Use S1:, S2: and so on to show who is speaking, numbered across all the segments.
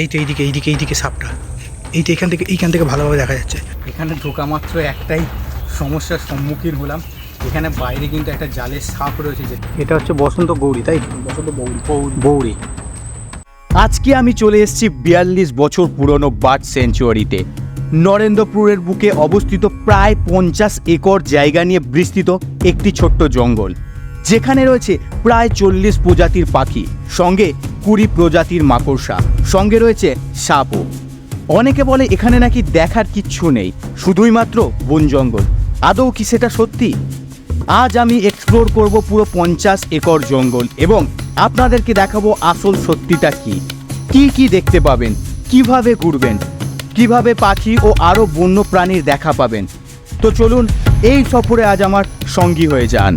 S1: এই তো এইদিকে এইদিকে এইদিকে সাপটা। এই তো এখান থেকে এইখান থেকে ভালোভাবে দেখা যাচ্ছে। এখানে ঢোকা মাত্র একটাই সমস্যার সম্মুখীন হলাম। এখানে বাইরে কিন্তু একটা জালের সাপ রয়েছে যে এটা হচ্ছে বসন্ত গৌরী তাই? বসন্ত বৌরি বৌরি
S2: আজকে আমি চলে এসেছি বিয়াল্লিশ বছর পুরনো বার্ড সেঞ্চুয়ারিতে। নরেন্দ্রপুরের বুকে অবস্থিত প্রায় পঞ্চাশ একর জায়গা নিয়ে বিস্তৃত একটি ছোট্ট জঙ্গল। যেখানে রয়েছে প্রায় চল্লিশ প্রজাতির পাখি, সঙ্গে কুড়ি প্রজাতির মাকড়সা, সঙ্গে রয়েছে সাপও। অনেকে বলে এখানে নাকি দেখার কিচ্ছু নেই শুধুই মাত্র বন জঙ্গল। আদৌ কি সেটা সত্যি? আজ আমি এক্সপ্লোর করব পুরো পঞ্চাশ একর জঙ্গল এবং আপনাদেরকে দেখাবো আসল সত্যিটা কি। কি কি দেখতে পাবেন, কীভাবে ঘুরবেন, কীভাবে পাখি ও আরও বন্য প্রাণীর দেখা পাবেন। তো চলুন, এই সফরে আজ আমার সঙ্গী হয়ে যান।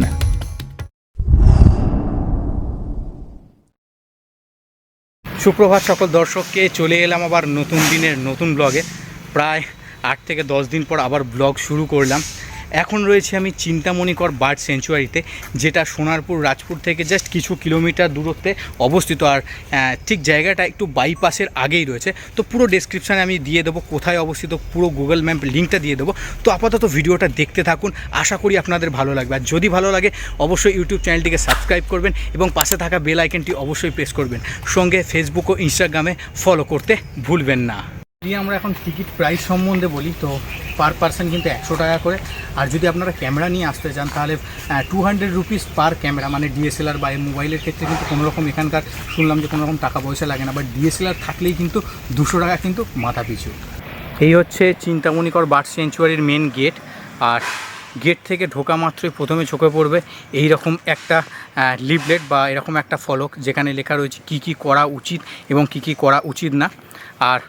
S1: সুপ্রভাত সকল দর্শককে, চলে এলাম আবার নতুন দিনের নতুন ব্লগে প্রায় আট থেকে দশ দিন পর আবার ব্লগ শুরু করলাম। এখন রয়েছে আমি চিন্তামণিকর বার্ড সেঞ্চুয়ারিতে যেটা সোনারপুর, রাজপুর থেকে জাস্ট কিছু কিলোমিটার দূরত্বে অবস্থিত। আর ঠিক জায়গাটা একটু বাইপাসের আগেই রয়েছে। তো পুরো ডেসক্রিপশানে আমি দিয়ে দেবো, কোথায় অবস্থিত, পুরো গুগল ম্যাপ লিঙ্কটা দিয়ে দেবো। তো আপাতত ভিডিওটা দেখতে থাকুন, আশা করি আপনাদের ভালো লাগবে। আর যদি ভালো লাগে, অবশ্যই ইউটিউব চ্যানেলটিকে সাবস্ক্রাইব করবেন এবং পাশে থাকা বেল আইকনটি অবশ্যই প্রেস করবেন। সঙ্গে ফেসবুক ও ইনস্টাগ্রামে ফলো করতে ভুলবেন না। যদি আমরা এখন টিকিট প্রাইস সম্বন্ধে বলি, তো পার পার্সন কিন্তু একশো টাকা করে। আর যদি আপনারা ক্যামেরা নিয়ে আসতে চান, তাহলে two hundred rupees per camera মানে ডিএসএলআর বা মোবাইলের ক্ষেত্রে কিন্তু কোনো রকম এখানকার, শুনলাম যে কোনো রকম টাকা পয়সা লাগে না বাট ডিএসএলআর থাকলেই কিন্তু দুশো টাকা কিন্তু মাথা পিছু। এই হচ্ছে চিন্তামণিকর বার্ড সেঞ্চুয়ারির মেন গেট আর গেট থেকে ঢোকা মাত্রই প্রথমে চোখে পড়বে এই রকম একটা লিফলেট বা এরকম একটা ফলক, যেখানে লেখা রয়েছে কি কি করা উচিত এবং কি কি করা উচিত না। আর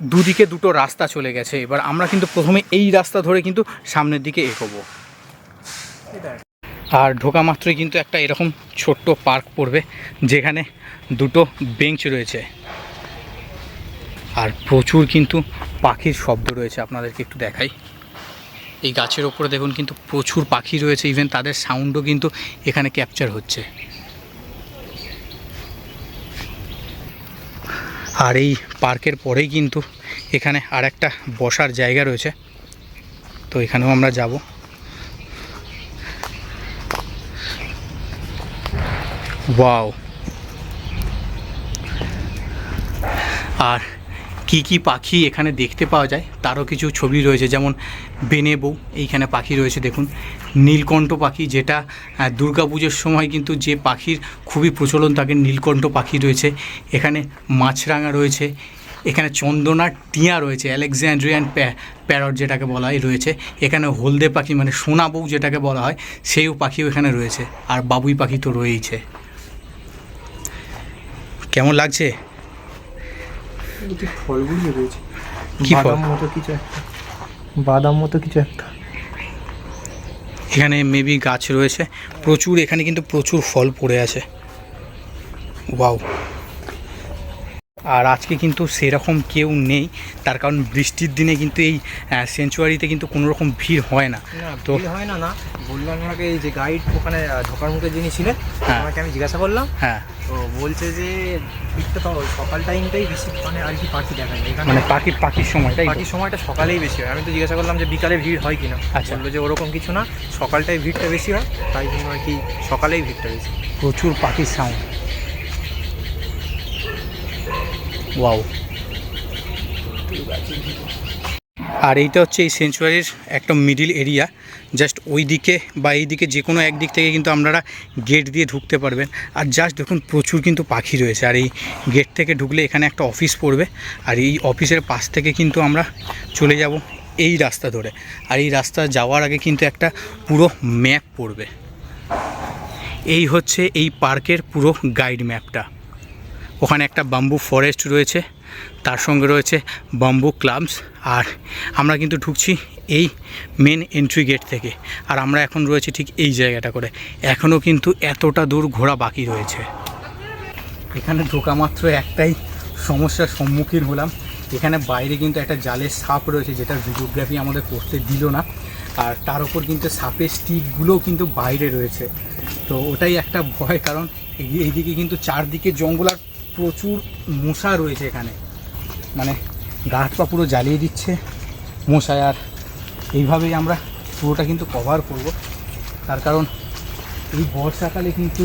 S1: দুদিকে দুটো রাস্তা চলে গেছে। এবার আমরা কিন্তু প্রথমে এই রাস্তা ধরে কিন্তু সামনের দিকে এগোবো। আর ঢোকা মাত্রই কিন্তু একটা এরকম ছোট্ট পার্ক পড়বে, যেখানে দুটো বেঞ্চ রয়েছে। আর প্রচুর কিন্তু পাখির শব্দ রয়েছে, আপনাদেরকে একটু দেখাই। এই গাছের ওপরে দেখুন কিন্তু প্রচুর পাখি রয়েছে, ইভেন তাদের সাউন্ডও কিন্তু এখানে ক্যাপচার হচ্ছে। আর এই পার্কের পরেই কিন্তু এখানে আর একটা বসার জায়গা রয়েছে। তো এখানেও আমরা যাব। ওয়াও। আর কি কি পাখি এখানে দেখতে পাওয়া যায়? তারও কিছু ছবি রয়েছে, যেমন বেনে বউ, এইখানে পাখি রয়েছে, দেখুন। নীলকণ্ঠ পাখি, যেটা দুর্গাপুজোর সময় কিন্তু যে পাখির খুবই প্রচলন থাকে নীলকণ্ঠ পাখি রয়েছে। এখানে মাছরাঙা রয়েছে, এখানে চন্দনা টিয়া রয়েছে অ্যালেকজান্ড্রিয়ান প্যারট যেটাকে বলা হয়, রয়েছে। এখানে হলদে পাখি মানে সোনা বউ যেটাকে বলা হয় সেইও পাখিও এখানে রয়েছে, আর বাবুই পাখি তো রয়েইছে। কেমন লাগছে?
S3: ফলগুলো রয়েছে? বাদাম মতো কিছু একটা। বাদাম মতো কিছু একটা।
S1: এখানে মেবি গাছ রয়েছে। প্রচুর এখানে কিন্তু প্রচুর ফল পড়ে আছে। ওয়াও। আর আজকে কিন্তু সেরকম কেউ নেই। তার কারণ বৃষ্টির দিনে কিন্তু এই সেঞ্চুয়ারিতে কিন্তু কোনো রকম ভিড় হয় না। তো
S3: হয় না না। বললাম আমাকে এই যে গাইড ওখানে ঢোকার মুখে যিনি ছিলেন
S1: হ্যাঁ।
S3: আমাকে আমি জিজ্ঞাসা করলাম।
S1: হ্যাঁ।
S3: তো বলছে যে ভিড়টা তো সকাল টাইমটাই বেশি মানে আর কি পাখি দেখা যায়।
S1: মানে পাখির পাখির সময় তাই
S3: পাখির সময়টা সকালেই বেশি হয়। আমি তো জিজ্ঞাসা করলাম যে বিকালে ভিড় হয় কিনা।
S1: আচ্ছা।
S3: বলল যে ওরকম কিছু না সকালটাই ভিড়টা বেশি হয় তাই জন্য আর কি সকালেই ভিড়টা বেশি।
S1: প্রচুর পাখির সাউন্ড ওয়াও আর এইটা হচ্ছে এই সেঞ্চুয়ারির একটা মিডিল এরিয়া জাস্ট ওই দিকে বা এই দিকে যে কোনো একদিক থেকে কিন্তু আপনারা গেট দিয়ে ঢুকতে পারবেন। আর জাস্ট দেখুন প্রচুর কিন্তু পাখি রয়েছে, আর এই গেট থেকে ঢুকলে এখানে একটা অফিস পড়বে, আর এই অফিসের পাশ থেকে কিন্তু আমরা চলে যাব এই রাস্তা ধরে। আর এই রাস্তা যাওয়ার আগে কিন্তু একটা পুরো ম্যাপ পড়বে। এই হচ্ছে এই পার্কের পুরো গাইড ম্যাপটা ওখানে একটা বাম্বু ফরেস্ট রয়েছে, তার সঙ্গে রয়েছে বাম্বু ক্লাবস আর আমরা কিন্তু ঢুকছি এই মেন এন্ট্রি গেট থেকে, আর আমরা এখন রয়েছে ঠিক এই জায়গাটা করে। এখনও কিন্তু এতটা দূর ঘোরা বাকি রয়েছে। এখানে ঢোকা মাত্র একটাই সমস্যার সম্মুখীন হলাম। এখানে বাইরে কিন্তু একটা জালের সাপ রয়েছে, যেটা ভিডিওগ্রাফি আমাদের করতে দিল না। আর তার উপর কিন্তু সাপের স্টিকগুলোও কিন্তু বাইরে রয়েছে। তো ওটাই একটা ভয়, কারণ এইদিকে কিন্তু চারদিকে জঙ্গল আর প্রচুর মশা রয়েছে এখানে। মানে গা হাত পা পুরো জ্বালিয়ে দিচ্ছে মশায়, আর এইভাবেই আমরা পুরোটা কিন্তু কভার করব। তার কারণ এই বর্ষাকালে কিন্তু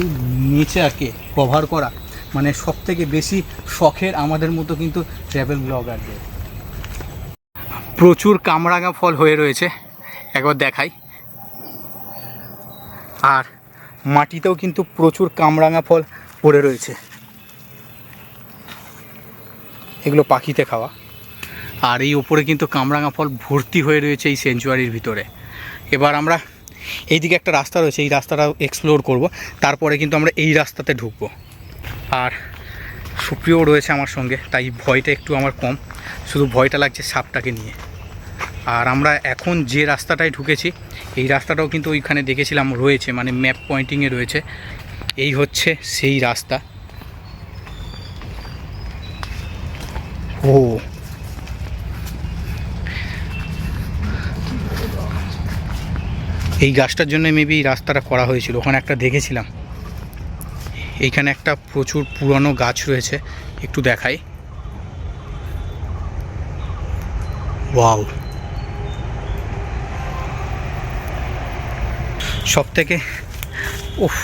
S1: নেচারকে কভার করা মানে সব থেকে বেশি শখের আমাদের মতো কিন্তু ট্রাভেল ব্লগারদের প্রচুর কামরাঙা ফল হয়ে রয়েছে, একবার দেখাই। আর মাটিতেও কিন্তু প্রচুর কামরাঙা ফল পড়ে রয়েছে। এগুলো পাখিতে খাওয়া। আর এই ওপরে কিন্তু কামরাঙা ফল ভর্তি হয়ে রয়েছে এই সেঞ্চুয়ারির ভিতরে। এবার আমরা এইদিকে একটা রাস্তা রয়েছে, এই রাস্তাটা এক্সপ্লোর করব। তারপরে কিন্তু আমরা এই রাস্তাতে ঢুকবো। আর সুপ্রিয় রয়েছে আমার সঙ্গে, তাই ভয়টা একটু আমার কম। শুধু ভয়টা লাগছে সাপটাকে নিয়ে। আর আমরা এখন যে রাস্তাটায় ঢুকেছি, এই রাস্তাটাও কিন্তু ওইখানে দেখেছিলাম রয়েছে মানে ম্যাপ পয়েন্টিংয়ে রয়েছে। এই হচ্ছে সেই রাস্তা। এই গাছটার জন্য মেবি রাস্তাটা করা হয়েছিল। ওখানে একটা দেখেছিলাম। এইখানে একটা প্রচুর পুরানো গাছ রয়েছে। একটু দেখাই। ওয়াও। সব থেকে উফ,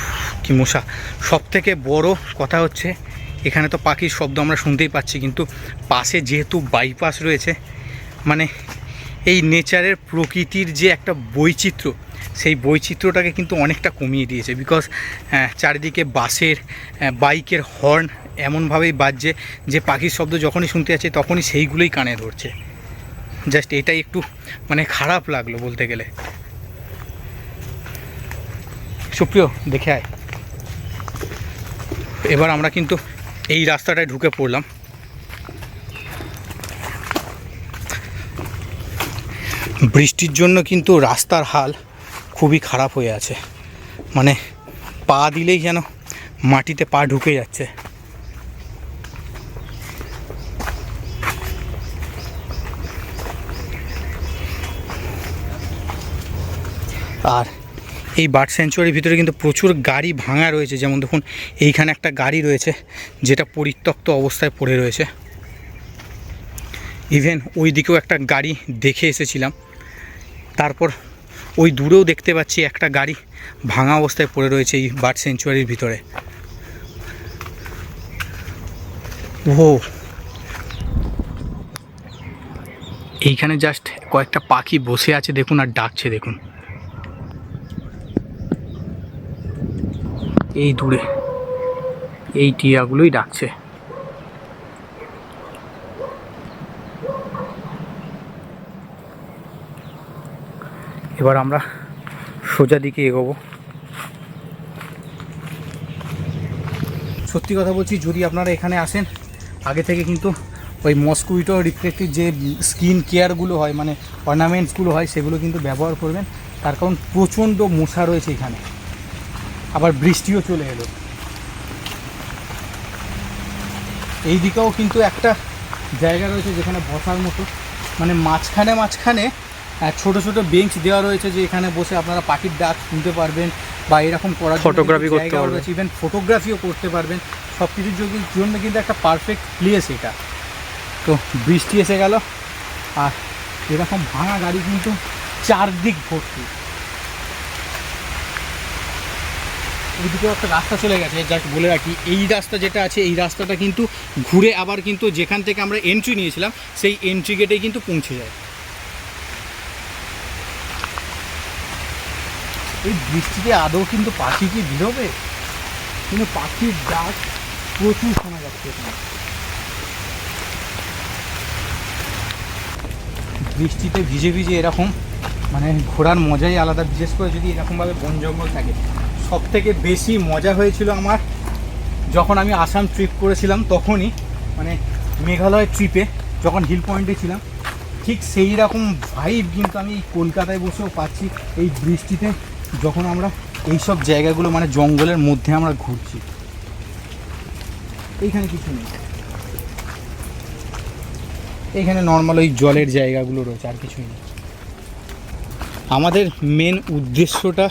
S1: কি মশা। সব থেকে বড় কথা হচ্ছে, এখানে তো পাখির শব্দ আমরা শুনতেই পাচ্ছি, কিন্তু পাশে যেহেতু বাইপাস রয়েছে মানে এই নেচারের প্রকৃতির যে একটা বৈচিত্র্য সেই বৈচিত্র্যটাকে কিন্তু অনেকটা কমিয়ে দিয়েছে বিকজ চারিদিকে বাসের বাইকের হর্ন এমনভাবেই বাজছে যে পাখির শব্দ যখনই শুনতে যাচ্ছে তখনই সেইগুলোই কানে ধরছে। জাস্ট এটাই একটু মানে খারাপ লাগল বলতে গেলে। সুপ্রিয়, দেখে আয়। এবার আমরা কিন্তু এই রাস্তাটায় ঢুকে পড়লাম। বৃষ্টির জন্য কিন্তু রাস্তার হাল খুবই খারাপ হয়ে আছে। মানে পা দিলেই যেন মাটিতে পা ঢুকে যাচ্ছে। আর এই বার্ড সেঞ্চুয়ারির ভিতরে কিন্তু প্রচুর গাড়ি ভাঙা রয়েছে। যেমন দেখুন, এইখানে একটা গাড়ি রয়েছে, যেটা পরিত্যক্ত অবস্থায় পড়ে রয়েছে। ইভেন ওই দিকেও একটা গাড়ি দেখে এসেছিলাম। তারপর ওই দূরেও দেখতে পাচ্ছি একটা গাড়ি ভাঙা অবস্থায় পড়ে রয়েছে এই বার্ড সেঞ্চুয়ারির ভিতরে। ও এইখানে জাস্ট কয়েকটা পাখি বসে আছে, দেখুন আর ডাকছে, দেখুন। এই দূরে, এই টিয়াগুলোই ডাকছে। এবার আমরা সোজা দিকে এগোবো। সত্যি কথা বলছি, যদি আপনারা এখানে আসেন, আগে থেকে কিন্তু ওই মস্কুইটো রিফ্লেক্টিভ যে স্কিন কেয়ারগুলো হয় মানে অর্নামেন্টসগুলো হয়, সেগুলো কিন্তু ব্যবহার করবেন। তার কারণ প্রচণ্ড মশা রয়েছে এখানে। আবার বৃষ্টিও চলে এলো। এই দিকেও কিন্তু একটা জায়গা রয়েছে যেখানে বসার মতো। মানে মাঝখানে মাঝখানে ছোট ছোট বেঞ্চ দেওয়া রয়েছে যে এখানে বসে আপনারা পাখির ডাক শুনতে পারবেন বা এরকম করার
S2: ফটোগ্রাফি করতে পারবেন।
S1: ইভেন ফটোগ্রাফিও করতে পারবেন। সব কিছুর জন্য- কিন্তু একটা পারফেক্ট প্লেস এটা। তো বৃষ্টি এসে গেল। আর এরকম ভাঙা গাড়ি কিন্তু চারদিক ভর্তি। ওইদিকেও একটা রাস্তা চলে গেছে। জাস্ট বলে রাখি এই রাস্তা যেটা আছে এই রাস্তাটা কিন্তু ঘুরে আবার কিন্তু যেখান থেকে আমরা এন্ট্রি নিয়েছিলাম সেই এন্ট্রি গেটেই কিন্তু পৌঁছে যায়। এই বৃষ্টিতে আদৌ কিন্তু পাখি কি বেরোবে কিন্তু পাখির ডাক প্রচুর শোনা যাচ্ছে এখানে। বৃষ্টিতে ভিজে ভিজে এরকম মানে ঘোরার মজাই আলাদা, বিশেষ করে যদি এরকমভাবে বন জঙ্গল থাকে। সব থেকে বেশি মজা হয়েছিল আমার যখন আমি আসাম ট্রিপ করেছিলাম তখনই মানে মেঘালয় ট্রিপে যখন হিল পয়েন্টে ছিলাম, ঠিক সেই রকম ভাইব কিন্তু আমি কলকাতায় বসেও পাচ্ছি এই বৃষ্টিতে। যখন আমরা এই সব জায়গাগুলো মানে জঙ্গলের মধ্যে আমরা ঘুরছি, এইখানে কিছু নেই। এখানে নর্মাল ওই জলের জায়গাগুলো রয়েছে, আর কিছুই নেই। আমাদের মেন উদ্দেশ্যটা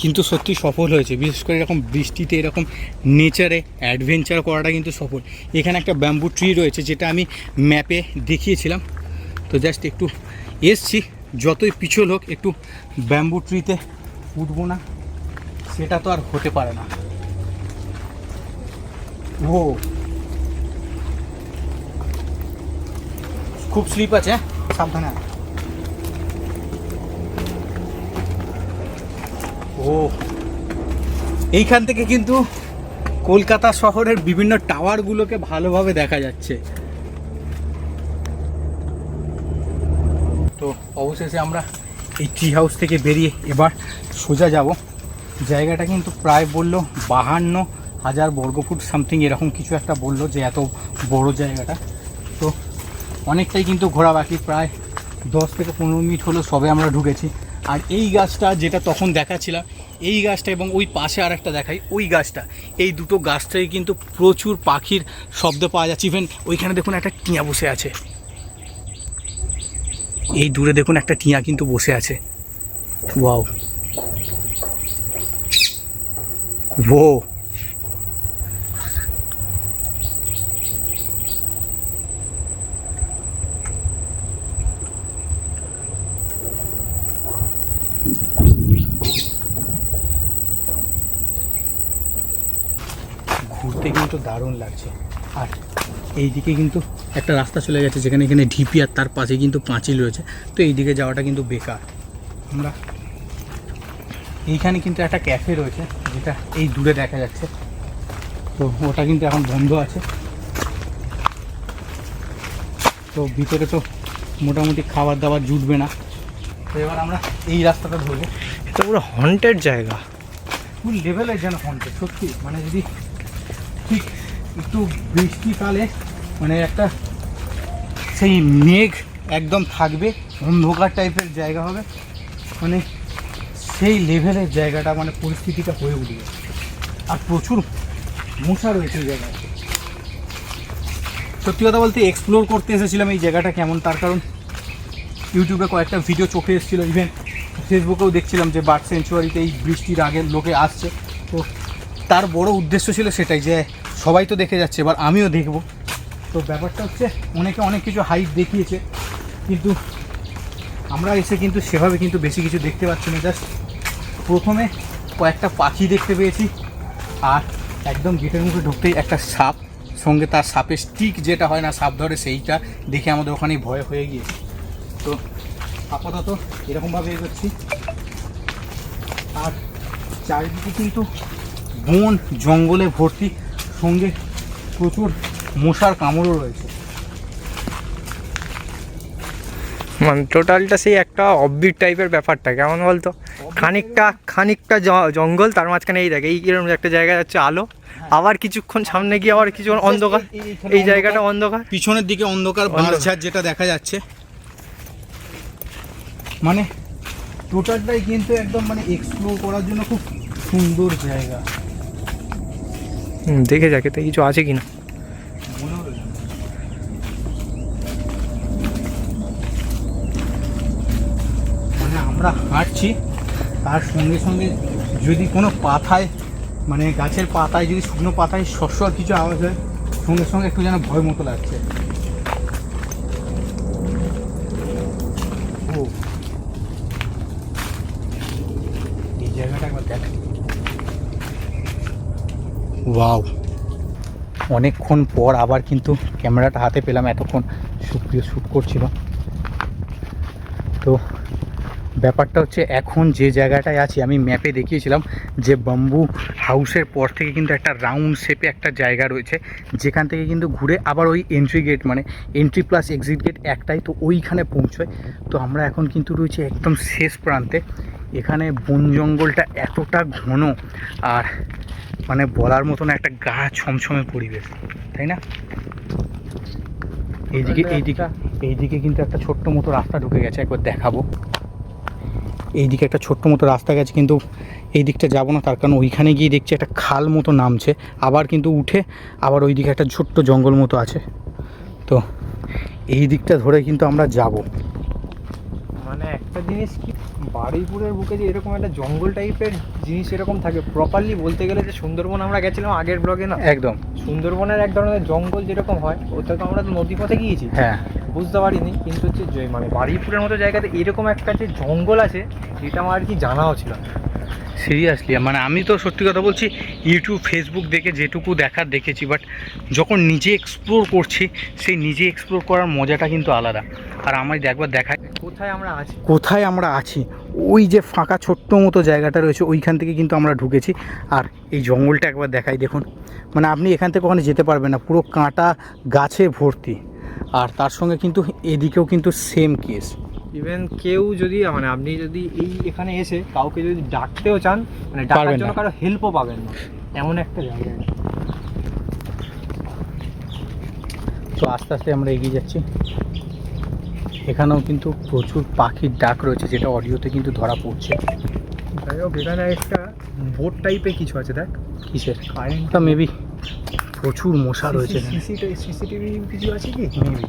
S1: কিন্তু সত্যি সফল হয়েছে। বিশেষ করে এরকম বৃষ্টিতে, এরকম নেচারে অ্যাডভেঞ্চার করাটা কিন্তু সফল। এখানে একটা ব্যাম্বু ট্রি রয়েছে, যেটা আমি ম্যাপে দেখিয়েছিলাম। তো জাস্ট একটু এসছি, যতই পিছল হোক, একটু ব্যাম্বু ট্রিতে উঠবো না, সেটা তো আর হতে পারে না। ও। খুব স্লিপ আছে হ্যাঁ? সাবধানে ও। এইখান থেকে কিন্তু কলকাতা শহরের বিভিন্ন টাওয়ারগুলোকে ভালোভাবে দেখা যাচ্ছে। তো অবশেষে আমরা এই ট্রি হাউস থেকে বেরিয়ে এবার সোজা যাব। জায়গাটা কিন্তু প্রায় বলল বাহান্ন হাজার বর্গফুট সামথিং এরকম কিছু একটা বলল যে এত বড় জায়গাটা। তো অনেকটাই কিন্তু ঘোরা বাকি, প্রায় দশ থেকে পনেরো মিনিট হলো সবে আমরা ঢুকেছি। আর এই গাছটা যেটা তখন দেখাচ্ছিলাম, এই গাছটা এবং ওই পাশে আর একটা দেখাই, ওই গাছটা। এই দুটো গাছটাই কিন্তু প্রচুর পাখির শব্দ পাওয়া যাচ্ছে। ইভেন ওইখানে দেখুন একটা টিয়া বসে আছে। এই দূরে দেখুন একটা টিয়া কিন্তু বসে আছে। ওয়াও। ও। ঘুরতে কিন্তু দারুণ লাগছে। আর এইদিকে কিন্তু একটা রাস্তা চলে গেছে যেখানে এখানে ঢিপি আর তার পাশে কিন্তু পাঁচিল রয়েছে। তো এইদিকে যাওয়াটা কিন্তু বেকার। আমরা এইখানে কিন্তু একটা ক্যাফে রয়েছে যেটা এই দূরে দেখা যাচ্ছে। তো ওটা কিন্তু এখন বন্ধ আছে। তো ভিতরে তো মোটামুটি খাবার দাবার জুটবে না। তো এবার আমরা এই রাস্তাটা ধরবো।
S3: এটা পুরো হন্টেড জায়গা।
S1: ফুল লেভেলের যেন হন্টেড সত্যি। মানে যদি ঠিক একটু বৃষ্টিকালে মানে একটা সেই মেঘ একদম থাকবে, অন্ধকার টাইপের জায়গা হবে। মানে সেই লেভেলের জায়গাটা মানে পরিস্থিতিটা হয়ে উঠবে। আর প্রচুর মশা রয়েছে এই জায়গায়। সত্যি কথা বলতে এক্সপ্লোর করতে এসেছিলাম এই জায়গাটা কেমন, তার কারণ ইউটিউবে কয়েকটা ভিডিও চোখে এসেছিল ইভেন ফেসবুকেও দেখছিলাম যে বার্ড সেঞ্চুয়ারিতে এই বৃষ্টির আগে লোকে আসছে। তো তার বড় উদ্দেশ্য ছিল সেটাই যে সবাই তো দেখে যাচ্ছে, এবার আমিও দেখব। তো ব্যাপারটা হচ্ছে অনেকে অনেক কিছু হাইট দেখিয়েছে, কিন্তু আমরা এসে কিন্তু সেভাবে কিন্তু বেশি কিছু দেখতে পাচ্ছি না। জাস্ট প্রথমে কয়েকটা পাখি দেখতে পেয়েছি, আর একদম গেটের মুখে ঢুকতেই একটা সাপ, সঙ্গে তার সাপের স্টিক যেটা হয় না, সাপ ধরে সেইটা দেখে আমাদের ওখানেই ভয় হয়ে গিয়েছে। তো আপাতত এরকমভাবে এগোচ্ছি। আর চারিদিকে কিন্তু বন, জঙ্গলে ভর্তি, সঙ্গে প্রচুর মশার কামড়ও রয়েছে।
S3: মানে টোটালটা সেই একটা অববিট টাইপের ব্যাপারটা কেমন বলতো? খানিকটা খানিকটা জঙ্গল তার মাঝখানে এই দেখে এই এরকম একটা জায়গা যাচ্ছে আলো। আবার কিছুক্ষণ সামনে গিয়ে আবার কিছুক্ষণ অন্ধকার।
S1: এই-
S3: জায়গাটা
S1: অন্ধকার। পিছনের দিকে অন্ধকার। বাঁশঝাড় যেটা দেখা যাচ্ছে। মানে টোটালটাই কিন্তু একদম মানে এক্সপ্লোর করার জন্য খুব সুন্দর জায়গা।
S3: দেখে যাকে তো কিছু আছে কিনা।
S1: মনে আমরা হাঁটছি, তার সঙ্গে সঙ্গে যদি কোনো পাতায় মানে গাছের পাতায়, যদি শুকনো পাতায় শস্য আর কিছু আওয়াজ হয়, সঙ্গে সঙ্গে একটু যেন ভয় মতো লাগছে। ও। এই জায়গাটা একবার দেখ। ওয়াও। অনেকক্ষণ পর আবার কিন্তু ক্যামেরাটা হাতে পেলাম, এতক্ষণ সুপ্রিয় শ্যুট করছিল। তো ব্যাপারটা হচ্ছে এখন যে জায়গাটায় আছি, আমি ম্যাপে দেখিয়েছিলাম যে বাম্বু হাউসের পর থেকে কিন্তু একটা রাউন্ড শেপে একটা জায়গা রয়েছে, যেখান থেকে কিন্তু ঘুরে আবার ওই এন্ট্রি গেট মানে এন্ট্রি প্লাস এক্সিট গেট একটাই তো ওইখানে পৌঁছয়। তো আমরা এখন কিন্তু রয়েছি একদম শেষ প্রান্তে। এখানে বন জঙ্গলটা এতটা ঘন আর মানে বলার মতন একটা গা ছমছমে পরিবেশ তাই না? এইদিকে এইদিকে এইদিকে কিন্তু একটা ছোট্ট মতো রাস্তা ঢুকে গেছে একবার দেখাবো। এইদিকে একটা ছোট্ট মতো রাস্তা গেছে কিন্তু এই দিকটা যাব না তার কারণ ওইখানে গিয়ে দেখছি একটা খাল মতো নামছে আবার কিন্তু উঠে আবার ওই দিকে একটা ছোট্ট জঙ্গল মতো আছে। তো এই দিকটা ধরে কিন্তু আমরা যাব।
S3: মানে একটা জিনিস কি বারুইপুরের বুকে যে এরকম একটা জঙ্গল টাইপের জিনিস এরকম থাকে প্রপারলি বলতে গেলে যে সুন্দরবন আমরা গেছিলাম আগের ব্লগে না?
S1: একদম।
S3: সুন্দরবনের এক ধরনের জঙ্গল যেরকম হয় ওটা তো আমরা তো নদী পথে গিয়েছি।
S1: হ্যাঁ।
S3: বুঝতে পারিনি কিন্তু হচ্ছে যে মানে বারুইপুরের মতো জায়গাতে এরকম একটা যে জঙ্গল আছে এটা আমার আর কি জানাও ছিল
S1: সিরিয়াসলি মানে আমি তো সত্যি কথা বলছি ইউটিউব ফেসবুক দেখে যেটুকু দেখার দেখেছি বাট যখন নিজে এক্সপ্লোর করছি সেই নিজে এক্সপ্লোর করার মজাটা কিন্তু আলাদা। আর আমার একবার দেখায়।
S3: কোথায় আমরা আছি?
S1: কোথায় আমরা আছি? ওই যে ফাঁকা ছোট্ট মতো জায়গাটা রয়েছে ওইখান থেকে কিন্তু আমরা ঢুকেছি। আর এই জঙ্গলটা একবার দেখাই দেখুন। মানে আপনি এখান থেকে ওখানে যেতে পারবেন না পুরো কাঁটা গাছে ভর্তি। আর তার সঙ্গে কিন্তু এদিকেও কিন্তু সেম কেস
S3: ইভেন কেউ যদি মানে আপনি যদি এই এখানে এসে কাউকে যদি ডাকতেও চান মানে ডাকার জন্য কারও হেল্পও পাবেন না। এমন একটা জায়গা।
S1: তো আস্তে আস্তে আমরা এগিয়ে যাচ্ছি। এখানেও কিন্তু প্রচুর পাখির ডাক রয়েছে যেটা অডিওতে কিন্তু ধরা পড়ছে।
S3: যাই হোক এখানে একটা বোট টাইপের কিছু আছে দেখ।
S1: কিসের?
S3: কারেন্ট
S1: ওটা মেবি প্রচুর মশা রয়েছে
S3: সিসিটিভি কিছু আছে কি?
S1: মেবি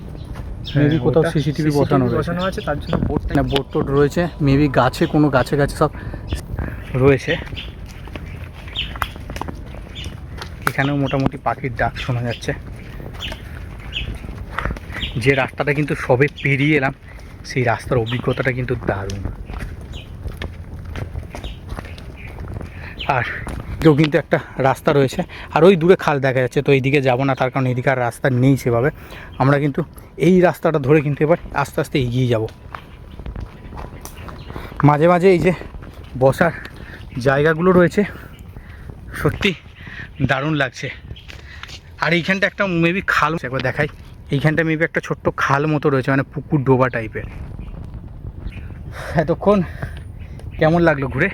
S1: মেবি কোথাও সিসিটিভি বসানো
S3: বসানো আছে তার জন্য বোট
S1: না বোট টোট রয়েছে। মেবি গাছে কোনো গাছে গাছে সব রয়েছে। এখানেও মোটামুটি পাখির ডাক শোনা যাচ্ছে। যে রাস্তাটা কিন্তু সবে পেরিয়ে এলাম, সেই রাস্তার অভিজ্ঞতাটা কিন্তু দারুণ। আর কেউ কিন্তু একটা রাস্তা রয়েছে, আর ওই দূরে খাল দেখা যাচ্ছে, তো এইদিকে যাব না, তার কারণ এইদিকে আর রাস্তা নেই সেভাবে। আমরা কিন্তু এই রাস্তাটা ধরে কিন্তু এবার আস্তে আস্তে এগিয়ে যাব। মাঝে মাঝে এই যে বসার জায়গাগুলো রয়েছে, সত্যি দারুণ লাগছে। আর এইখানটা একটা মেবি খাল, একবার দেখাই। এইখানটা মেবি একটা ছোট্ট খাল মতো রয়েছে মানে পুকুর ডোবা টাইপের এতক্ষণ কেমন লাগল ঘুরে?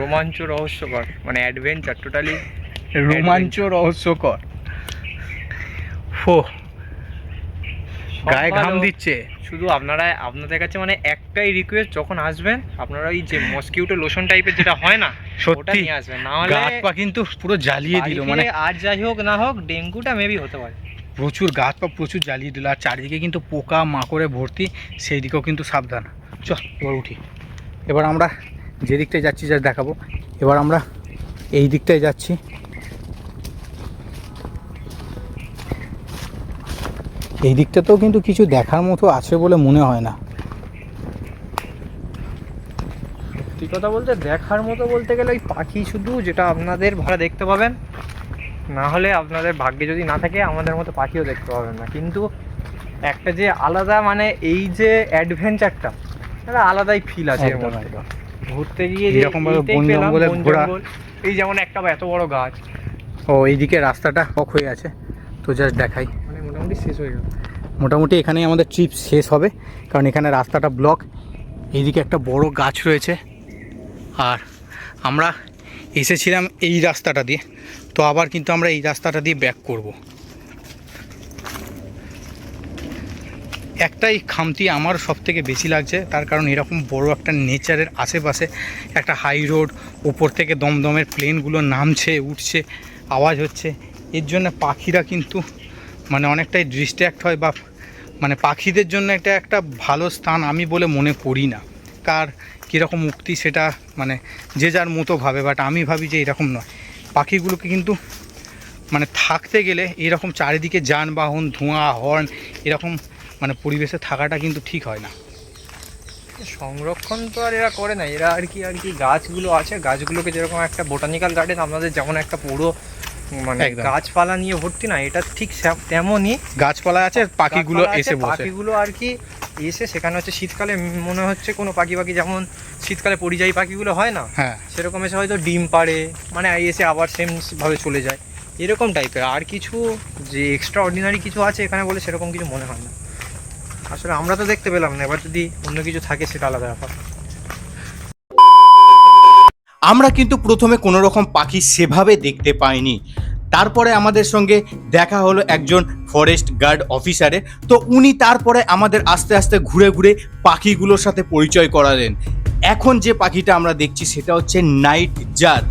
S3: রোমাঞ্চ রহস্যকর মানে অ্যাডভেঞ্চার টোটালি
S1: রোমাঞ্চ রহস্যকর। ফো গায়ে ঘাম দিচ্ছে।
S3: শুধু আপনারা আপনাদের কাছে মানে একটাই রিকোয়েস্ট যখন আসবেন আপনারা ওই যে মসকিউটো লোশন টাইপের যেটা হয় না
S1: সত্যি
S3: নিয়ে আসবেন। না হলে
S1: পা কিন্তু পুরো জ্বালিয়ে দিল মানে
S3: আর যাই হোক না হোক ডেঙ্গুটা মেবি হতে পারে।
S1: প্রচুর গাছ পা প্রচুর জ্বালিয়ে দিল, আর চারিদিকে কিন্তু পোকা মাকড়ে ভর্তি সেই দিকেও কিন্তু সাবধান। চ এবার উঠি। এবার আমরা যে দিকটায় যাচ্ছি যা দেখাবো। এবার আমরা এই দিকটায় যাচ্ছি। এই দিকটাতেও কিন্তু কিছু দেখার মতো আছে বলে মনে হয় না।
S3: সত্যি কথা বলতে, দেখার মতো বলতে গেলে ওই পাখি শুধু যেটা আপনাদের ভাড়া দেখতে পাবেন না হলে আপনাদের ভাগ্যে যদি না থাকে আমাদের মতো পাখিও দেখতে পাবেন না। কিন্তু একটা যে আলাদা মানে এই যে অ্যাডভেঞ্চারটা একটা আলাদাই ফিল আছে এর
S1: একদম,
S3: মধ্যে। ঘুরতে গিয়ে যে
S1: বন জঙ্গলে ঘোরা।
S3: জঙ্গল। এই যেমন একটা এত বড় গাছ।
S1: ও এইদিকে রাস্তাটা অফ হয়ে আছে। তো জাস্ট দেখাই।
S3: মানে মোটামুটি শেষ হয়ে গেল।
S1: মোটামুটি এখানেই আমাদের ট্রিপ শেষ হবে। কারণ এখানে রাস্তাটা ব্লক এইদিকে একটা বড় গাছ রয়েছে। আর আমরা এসেছিলাম এই রাস্তাটা দিয়ে। তো আবার কিন্তু আমরা এই রাস্তাটা দিয়ে ব্যাক করব। একটাই খামতি আমার সব থেকে বেশি লাগছে, তার কারণ এরকম বড় একটা নেচারের আশেপাশে একটা হাই রোড ওপর থেকে দমদমের প্লেনগুলো নামছে, উঠছে, আওয়াজ হচ্ছে। এর জন্য পাখিরা কিন্তু মানে অনেকটাই ডিস্ট্র্যাক্ট হয় বা মানে পাখিদের জন্য এটা একটা ভালো স্থান আমি বলে মনে করি না। কার কীরকম মুক্তি সেটা মানে যে যার মতো ভাবে বাট আমি ভাবি যে এরকম নয়। পাখিগুলোকে কিন্তু মানে থাকতে গেলে এরকম চারিদিকে যানবাহন, ধোঁয়া, হর্ন, এরকম মানে পরিবেশে থাকাটা কিন্তু ঠিক হয় না।
S3: সংরক্ষণ তো আর এরা করে না। এরা আর কি আর কি গাছগুলো আছে। গাছগুলোকে যেরকম একটা বোটানিক্যাল গার্ডেন আপনাদের যেমন একটা পুরো মানে গাছপালা নিয়ে ভর্তি না এটা ঠিক তেমনই
S1: গাছপালা আছে পাখিগুলো এসে বসে।
S3: পাখিগুলো আর কি এসে সেখানে হচ্ছে শীতকালে মনে হচ্ছে কোনো পাখি পাখি যেমন শীতকালে পরিযায়ী পাখিগুলো হয় না
S1: হ্যাঁ।
S3: সেরকম এসে হয়তো ডিম পাড়ে মানে এসে আবার সেম ভাবে চলে যায়। এরকম টাইপের আর কিছু যে এক্সট্রা অর্ডিনারি কিছু আছে এখানে বলে সেরকম কিছু মনে হয় না। আসলে আমরা তো দেখতে পেলাম না এবার যদি অন্য কিছু থাকে সেটা আলাদা ব্যাপার।
S2: আমরা কিন্তু প্রথমে কোনো রকম পাখি সেভাবে দেখতে পাইনি। তারপরে আমাদের সঙ্গে দেখা হলো একজন ফরেস্ট গার্ড অফিসারের তো উনি তারপরে আমাদের আস্তে আস্তে ঘুরে ঘুরে পাখিগুলোর সাথে পরিচয় করালেন। এখন যে পাখিটা আমরা দেখছি সেটা হচ্ছে নাইট জার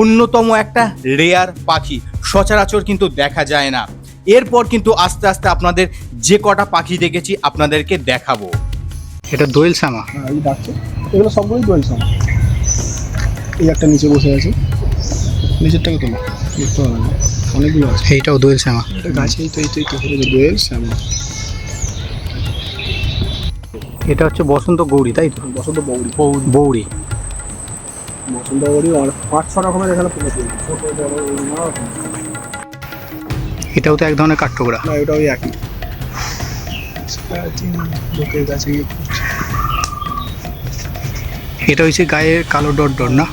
S2: অন্যতম একটা রেয়ার পাখি। সচরাচর কিন্তু দেখা যায় না। এরপর কিন্তু আস্তে আস্তে আপনাদের যে কটা পাখি দেখেছি আপনাদেরকে দেখাবো।
S1: এটা দোয়েল সামা
S4: এগুলো সবগুলোই দোয়েল সাম এই একটা নিচে বসে আছে। নিচেরটাকে তোলো। দেখতে হবে না। অনেকগুলো আছে।
S1: এইটাও দোয়েল শ্যামা।
S4: গাছেই তো এই তো এই তো দোয়েল শ্যামা।
S1: এটা হচ্ছে বসন্ত গৌরী তাই তো?
S4: বসন্ত বৌড়ি
S1: বৌরি
S4: বসন্ত বৌড়ি আর পাঁচ ছ রকমের এখানে ছোট বড়
S1: এটাও তো এক ধরনের কাঠঠোকরা।
S4: না এটা ওই একই।
S1: এটা হচ্ছে গায়ে কালো ডট ডট না?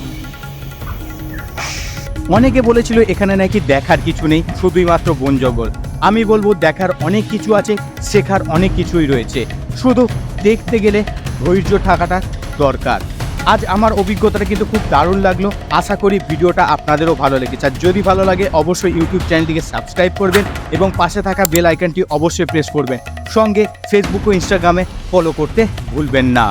S2: অনেকে বলেছিল এখানে নাকি দেখার কিছু নেই, শুধুই মাত্র বন জঙ্গল। আমি বলব দেখার অনেক কিছু আছে, শেখার অনেক কিছুই রয়েছে। শুধু দেখতে গেলে ধৈর্য থাকাটা দরকার। আজ আমার অভিজ্ঞতাটা কিন্তু খুব দারুণ লাগল। আশা করি ভিডিওটা আপনাদেরও ভালো লেগেছে। আর যদি ভালো লাগে, অবশ্যই ইউটিউব চ্যানেলটিকে সাবস্ক্রাইব করবেন এবং পাশে থাকা বেল আইকনটি অবশ্যই প্রেস করবেন। সঙ্গে ফেসবুক ও ইনস্টাগ্রামে ফলো করতে ভুলবেন না।